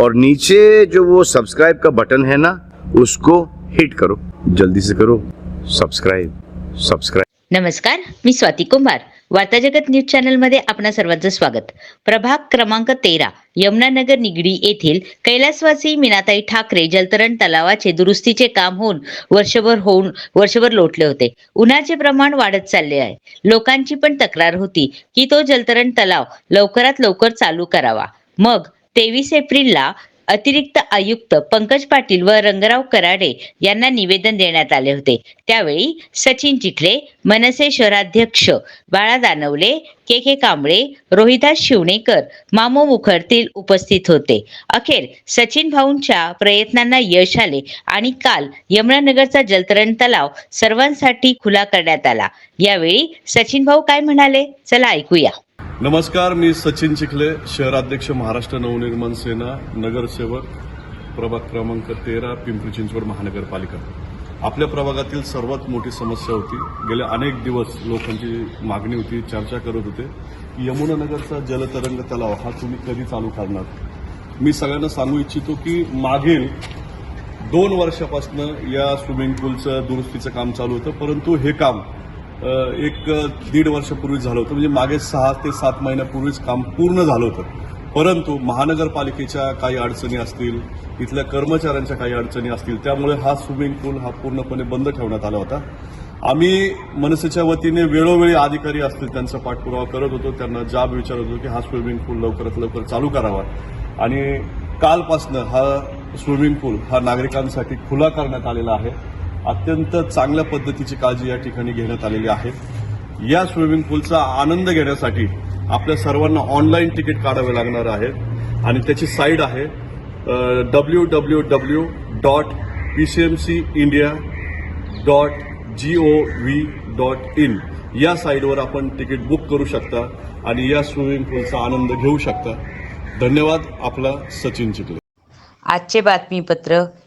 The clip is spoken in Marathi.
और नीचे जो वो सब्सक्राइब का बटन है ना उसको हिट करो। जल्दी से करो। सब्सक्राइब सब्सक्राइब नमस्कार मी स्वाती कुंभार. वार्ता जगत न्यूज चॅनलमध्ये आपणा सर्वांचं स्वागत. प्रभाग क्रमांक तेरा यमुनानगर निगडी येथील कैलासवासी मीनाताई ठाकरे जलतरण तलावाचे दुरुस्तीचे काम होऊन वर्षभर होऊन वर्षभर लोटले होते. उन्हाचे प्रमाण वाढत चालले आहे. लोकांची पण तक्रार होती की तो जलतरण तलाव लवकरात लवकर चालू करावा. मग तेवीस एप्रिलला अतिरिक्त आयुक्त पंकज पाटील व रंगराव कराडे यांना निवेदन देण्यात आले होते. त्यावेळी सचिन चिखले मनसे शहराध्यक्ष बाळा दानवले के के कांबळे रोहिदास शिवणेकर मामो मुखर्तील उपस्थित होते. अखेर सचिन भाऊंच्या प्रयत्नांना यश आले आणि काल यमुनानगरचा जलतरण तलाव सर्वांसाठी खुला करण्यात आला. यावेळी सचिन भाऊ काय म्हणाले? चला ऐकूया. नमस्कार मी सचिन चिखले शहराध्यक्ष महाराष्ट्र नवनिर्माण सेना नगरसेवक प्रभाग क्रमांक तेरा पिंपरी चिंचवड महानगरपालिका. आपल्या प्रभागातील सर्वात मोठी समस्या होती गेले अनेक दिवस लोकांची मागणी होती चर्चा करत होते यमुनानगरचा जलतरंग तलाव हा तुम्ही कधी चालू करणार? मी सगळ्यांना सांगू इच्छितो की मागील दोन वर्षापासून या स्विमिंग पूलचं दुरुस्तीचं काम चालू होतं परंतु हे काम एक दीड वर्षापूर्वी झालं होतं. म्हणजे मागे सहा ते सात महिन्यापूर्वीच काम पूर्ण झालं होतं. परंतु महानगरपालिकेच्या काही अडचणी असतील इथल्या कर्मचाऱ्यांच्या काही अडचणी असतील त्यामुळे हा स्विमिंग पूल हा पूर्णपणे बंद ठेवण्यात आला होता. आम्ही मनसेच्या वतीने वेळोवेळी अधिकारी असतील त्यांचा पाठपुरावा करत होतो. त्यांना जाब विचारत होतो की हा स्विमिंग पूल लवकरात लवकर चालू करावा. आणि कालपासनं हा स्विमिंग पूल हा नागरिकांसाठी खुला करण्यात आलेला आहे. अत्यंत चांगल्या पद्धतीची काळजी या ठिकाणी घेण्यात आलेली आहे. या स्विमिंग पूलचा आनंद घेण्यासाठी आपल्या सर्वांना ऑनलाईन तिकीट काढावे लागणार आहे आणि त्याची साईट आहे W W W dot P C M C India dot G O V dot in या साईटवर आपण तिकीट बुक करू शकता आणि या स्विमिंग पूलचा आनंद घेऊ शकता. धन्यवाद आपला सचिन चिखले. आजचे बातमीपत्र